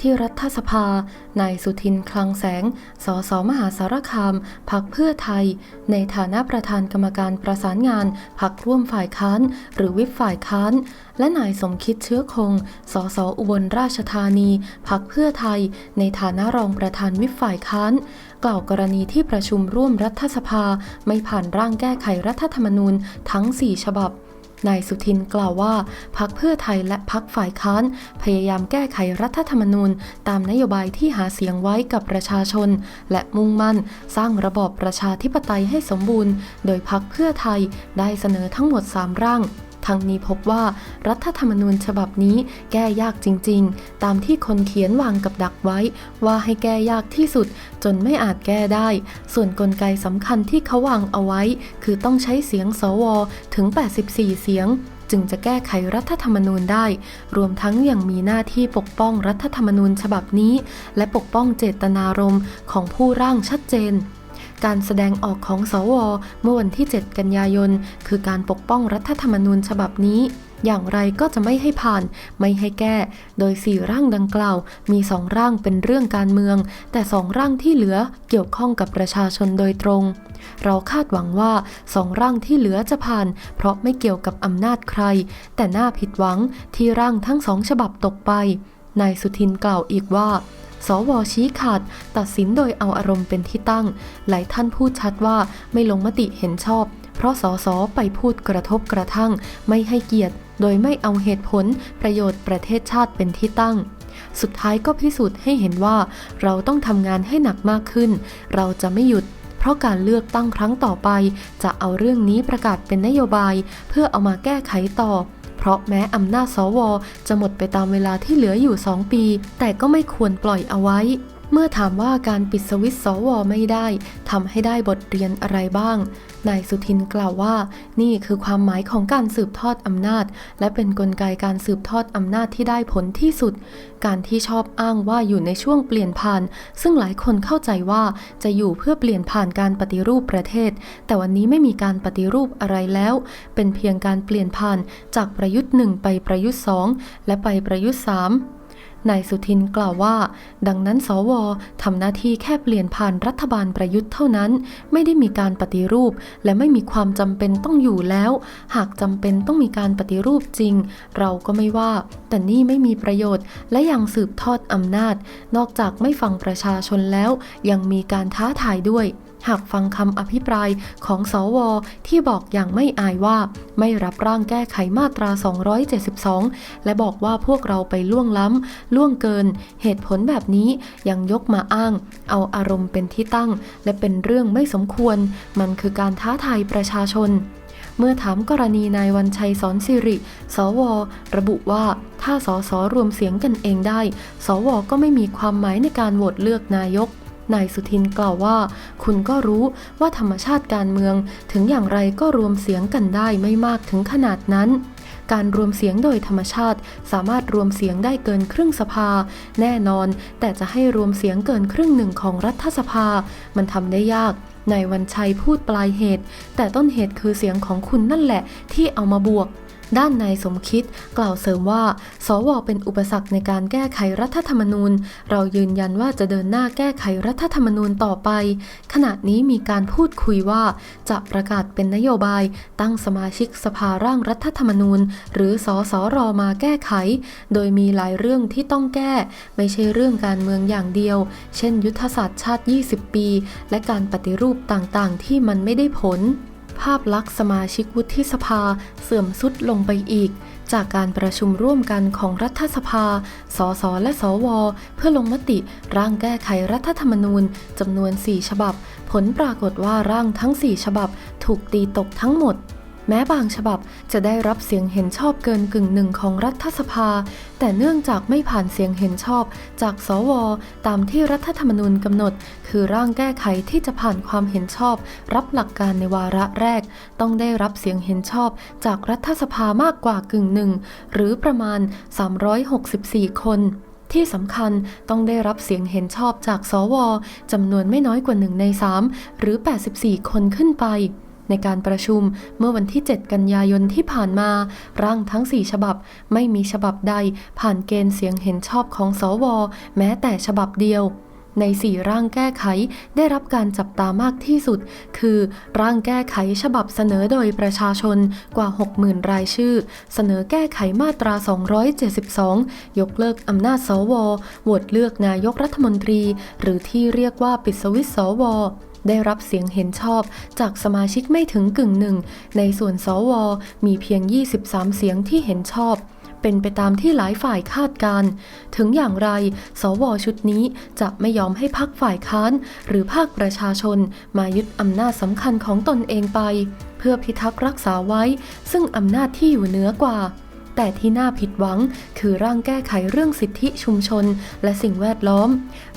ที่รัฐสภา นายสุทินคลังแสง สสมหาสารคาม พักเพื่อไทย ในฐานะประธานกรรมการประสานงานพักร่วมฝ่ายค้าน หรือวิปฝ่ายค้าน และนายสมคิดเชื้อคง สสอุบลราชธานี พักเพื่อไทย ในฐานะรองประธานวิปฝ่ายค้าน กล่าวกรณีที่ประชุมร่วมรัฐสภา ไม่ผ่านร่างแก้ไขรัฐธรรมนูญทั้ง 4 ฉบับ นายสุทินกล่าวว่าพักเพื่อไทยและพักฝ่ายค้าน พยายามแก้ไขรัฐธรรมนูญ ตามนโยบายที่หาเสียงไว้กับประชาชน และมุ่งมั่น สร้างระบอบประชาธิปไตยให้สมบูรณ์ โดยพักเพื่อไทยได้เสนอทั้งหมด 3 ร่าง ทั้งนี้พบว่ารัฐธรรมนูญฉบับนี้แก้ยากจริง ๆ ตามที่คนเขียนวางกับดักไว้ ว่าให้แก้ยากที่สุด จนไม่อาจแก้ได้ ส่วนนกลไกสำคัญที่เขาวางเอาไว้ คือต้องใช้เสียงสวถึง 84 เสียงจึงจะแก้ไขรัฐธรรมนูญได้ รวมทั้งยังมีหน้าที่ปกป้องรัฐธรรมนูญฉบับนี้ และปกป้องเจตนารมณ์ของผู้ร่างชัดเจน การแสดงออกของสว เมื่อวันที่ 7 กันยายน คือการปกป้องรัฐธรรมนูญฉบับนี้ อย่างไรก็จะไม่ให้ผ่าน ไม่ให้แก้ โดย 4 ร่างดังกล่าว มี 2 ร่างเป็นเรื่องการเมือง แต่ 2 ร่างที่เหลือเกี่ยวข้องกับประชาชนโดยตรง เราคาดหวังว่าสองร่างที่เหลือจะผ่าน เพราะไม่เกี่ยวกับอำนาจใคร แต่น่าผิดหวังที่ร่างทั้งสองฉบับตกไปนายสุทินกล่าวอีกว่า สวชี้ขาด ตัดสินโดยเอาอารมณ์เป็นที่ตั้ง หลายท่านพูดชัดว่าไม่ลงมติเห็นชอบ เพราะสสไปพูดกระทบกระทั่ง ไม่ให้เกียรติ โดยไม่เอาเหตุผล ประโยชน์ประเทศชาติเป็นที่ตั้งสุดท้ายก็พิสูจน์ให้เห็นว่า เราต้องทำงานให้หนักมากขึ้น เราจะไม่หยุด เพราะการเลือกตั้งครั้งต่อไป จะเอาเรื่องนี้ประกาศเป็นนโยบาย เพื่อเอามาแก้ไขต่อ เพราะแม้อำนาจสว จะหมดไปตามเวลาที่เหลืออยู่ 2 ปี แต่ก็ไม่ควรปล่อยเอาไว้ เมื่อถามว่าการปิดสวิตช์สวไม่ได้ทำให้ได้บทเรียนอะไรบ้าง นายสุทินกล่าวว่า นี่คือความหมายของการสืบทอดอำนาจ และเป็นนกลไกการสืบทอดอำนาจที่ได้ผลที่สุด การที่ชอบอ้างว่าอยู่ในช่วงเปลี่ยนผ่าน ซึ่งหลายคนเข้าใจว่าจะอยู่เพื่อเปลี่ยนผ่านการปฏิรูปประเทศ แต่วันนี้ไม่มีการปฏิรูปอะไรแล้ว เป็นเพียงการเปลี่ยนผ่านจากประยุทธ์หนึ่งไปประยุทธ์สองและไปประยุทธ์สาม นายสุทินกล่าวว่า ดังนั้นสวทำหน้าที่แค่เปลี่ยนผ่านรัฐบาลประยุทธ์เท่านั้น ไม่ได้มีการปฏิรูป และไม่มีความจำเป็นต้องอยู่แล้ว หากจำเป็นต้องมีการปฏิรูปจริง เราก็ไม่ว่า แต่นี่ไม่มีประโยชน์ และยังสืบทอดอำนาจ นอกจากไม่ฟังประชาชนแล้ว ยังมีการท้าทายด้วย หากฟังคำอภิปรายของสว ที่บอกอย่างไม่อายว่า ไม่รับร่างแก้ไขมาตรา 272 และบอกว่าพวกเราไปล่วงล้ำ ล่วงเกิน เหตุผลแบบนี้ยังยกมาอ้าง เอาอารมณ์เป็นที่ตั้ง และเป็นเรื่องไม่สมควร มันคือการท้าทายประชาชนเมื่อถามกรณีนายวันชัยสอนสิริ สว ระบุว่า ถ้าสสรวมเสียงกันเองได้ สว ก็ไม่มีความหมายในการโหวตเลือกนายก นายสุทินกล่าวว่า คุณก็รู้ว่าธรรมชาติการเมือง ถึงอย่างไรก็รวมเสียงกันได้ไม่มากถึงขนาดนั้นการรวมเสียงโดยธรรมชาติ สามารถรวมเสียงได้เกินครึ่งสภา แน่นอน แต่จะให้รวมเสียงเกินครึ่งหนึ่งของรัฐสภา มันทำได้ยากนายวันชัยพูดปลายเหตุ แต่ต้นเหตุคือเสียงของคุณนั่นแหละที่เอามาบวก ด้านนายสมคิดกล่าวเสริมว่า สวเป็นอุปสรรคในการแก้ไขรัฐธรรมนูญ เรายืนยันว่าจะเดินหน้าแก้ไขรัฐธรรมนูญต่อไป ขณะนี้มีการพูดคุยว่า จะประกาศเป็นนโยบาย ตั้งสมาชิกสภาร่างรัฐธรรมนูญ หรือสอสอรอมาแก้ไข โดยมีหลายเรื่องที่ต้องแก้ ไม่ใช่เรื่องการเมืองอย่างเดียว เช่น ยุทธศาสตร์ชาติ 20 ปี และการปฏิรูปต่างๆ ที่มันไม่ได้ผล ภาพลักษณ์สมาชิกวุฒิสภาเสื่อมสุดลงไปอีก จากการประชุมร่วมกันของรัฐสภา สส และสว เพื่อลงมติร่างแก้ไขรัฐธรรมนูญจำนวน 4 ฉบับ ผลปรากฏว่าร่างทั้ง 4 ฉบับ ถูกตีตกทั้งหมด แม้บางฉบับจะได้รับเสียงเห็นชอบเกินกึ่งหนึ่งของรัฐสภา แต่เนื่องจากไม่ผ่านเสียงเห็นชอบ จากสว ตามที่รัฐธรรมนูญกำหนด คือร่างแก้ไขที่จะผ่านความเห็นชอบ รับหลักการในวาระแรก ต้องได้รับเสียงเห็นชอบ จากรัฐสภามากกว่ากึ่งหนึ่งหรือประมาณ 364 คนที่สำคัญต้องได้รับเสียงเห็นชอบจากสวจำนวนไม่น้อยกว่า1ใน3หรือ 84 คนขึ้นไป ในการประชุมเมื่อวันที่ 7 กันยายนที่ผ่านมา ร่างทั้ง 4 ฉบับไม่มีฉบับใด ผ่านเกณฑ์เสียงเห็นชอบของสว แม้แต่ฉบับเดียวใน 4 ร่างแก้ไขได้รับการจับตามากที่สุด คือ ร่างแก้ไขฉบับเสนอโดยประชาชนกว่า 60,000 รายชื่อ เสนอแก้ไขมาตรา 272 ยกเลิกอำนาจสวโหวตเลือกนายกรัฐมนตรี หรือที่เรียกว่าปิดสวิตสว ได้รับเสียงเห็นชอบจากสมาชิกไม่ถึงกึ่งหนึ่ง ในส่วนสว มีเพียง 23 เสียงที่เห็นชอบ เป็นไปตามที่หลายฝ่ายคาดการ์ถึงอย่างไร สวชุดนี้จะไม่ยอมให้พักฝ่ายค้าน หรือภาคประชาชน มายึดอำนาจสำคัญของตนเองไป เพื่อพิทักษ์รักษาไว้ ซึ่งอำนาจที่อยู่เหนือกว่า แต่ที่น่าผิดหวัง คือร่างแก้ไขเรื่องสิทธิชุมชน และสิ่งแวดล้อม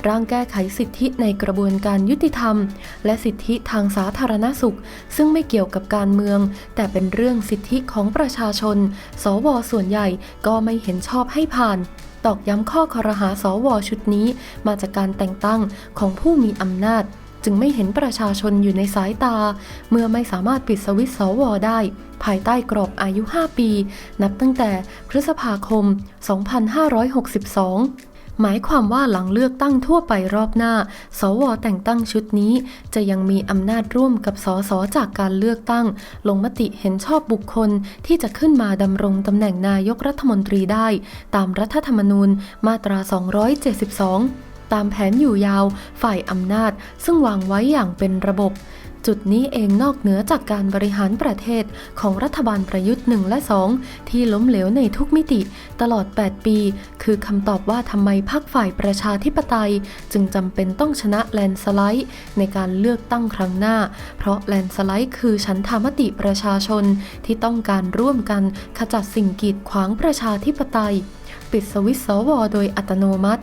ร่างแก้ไขสิทธิในกระบวนการยุติธรรม และสิทธิทางสาธารณสุข ซึ่งไม่เกี่ยวกับการเมือง แต่เป็นเรื่องสิทธิของประชาชน สวส่วนใหญ่ก็ไม่เห็นชอบให้ผ่านตอกย้ำข้อคอรหาสวชุดนี้ มาจากการแต่งตั้งของผู้มีอำนาจ จึงไม่เห็นประชาชนอยู่ในสายตา เมื่อไม่สามารถปิดสวิตช์สวได้ ภายใต้กรอบอายุ 5 ปี นับตั้งแต่พฤษภาคม 2562หมายความว่าหลังเลือกตั้งทั่วไปรอบหน้า สวแต่งตั้งชุดนี้ จะยังมีอำนาจร่วมกับสสจากการเลือกตั้ง ลงมติเห็นชอบบุคคลที่จะขึ้นมาดำรงตำแหน่งนายกรัฐมนตรีได้ ตามรัฐธรรมนูญมาตรา 272 ตามแผนอยู่ยาวฝ่ายอำนาจ ซึ่งวางไว้อย่างเป็นระบบ จุดนี้เองนอกเหนือจากการบริหารประเทศของรัฐบาลประยุทธ์ 1 และ 2 ที่ล้มเหลวในทุกมิติ ตลอด 8 ปี คือคำตอบว่าทำไมพักฝ่ายประชาธิปไตย จึงจำเป็นต้องชนะแลนสไลด์ในการเลือกตั้งครั้งหน้า เพราะแลนสไลด์คือฉันทามติประชาชนที่ต้องการร่วมกันขจัดสิ่งกีดขวางประชาธิปไตย ปิดสวิตช์สวโดยอัตโนมัติ